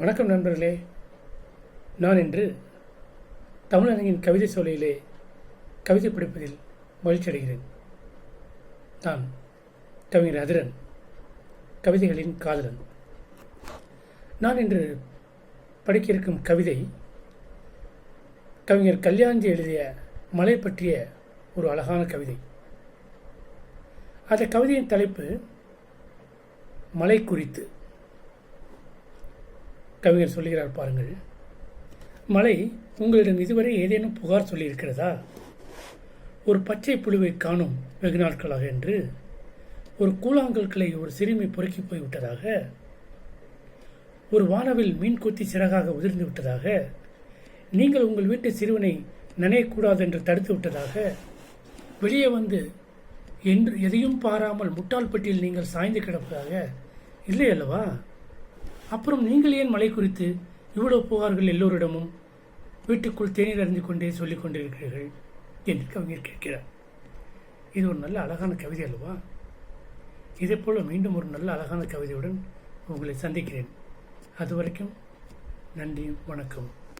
வணக்கம் நண்பர்களே. நான் இன்று தமிழரங்கின் கவிதை சோலையிலே கவிதை படிப்பதில் மகிழ்ச்சி அடைகிறேன். நான் கவிஞர் அதிரன் கவிதைகளின் காதலன். நான் இன்று படிக்க இருக்கும் கவிதை கவிஞர் கல்யாண்ஜி எழுதிய மலை பற்றிய ஒரு அழகான கவிதை. அந்த கவிதையின் தலைப்பு மலை குறித்து. கவிஞர் சொல்லுகிறார் பாருங்கள். மலை உங்களிடம் இதுவரை ஏதேனும் புகார் சொல்லியிருக்கிறதா? ஒரு பச்சை புழுவை காணும் வெகு நாட்களாக என்று ஒரு கூழாங்கற்களை ஒரு சிறுமி பொறுக்கி போய்விட்டதாக ஒரு வானவில் மீன் கொத்தி சிறகாக உதிர்ந்து விட்டதாக நீங்கள் உங்கள் வீட்டு சிறுவனை நனையக்கூடாது என்று தடுத்து விட்டதாக வெளியே வந்து என்று எதையும் பாராமல் முட்டாள்பட்டியில் நீங்கள் சாய்ந்து கிடப்பதாக இல்லை அல்லவா? அப்புறம் நீங்கள் ஏன் மலை குறித்து இவ்வளவு புகார்கள் எல்லோரிடமும் வீட்டுக்குள் தேநீர் அறிந்து கொண்டே சொல்லிக் கொண்டிருக்கிறீர்கள்? என்று கவிஞர் கேட்கிறார். இது ஒரு நல்ல அழகான கவிதை அல்லவா? இதே போல மீண்டும் ஒரு நல்ல அழகான கவிதையுடன் உங்களை சந்திக்கிறேன். அது வரைக்கும் வணக்கம்.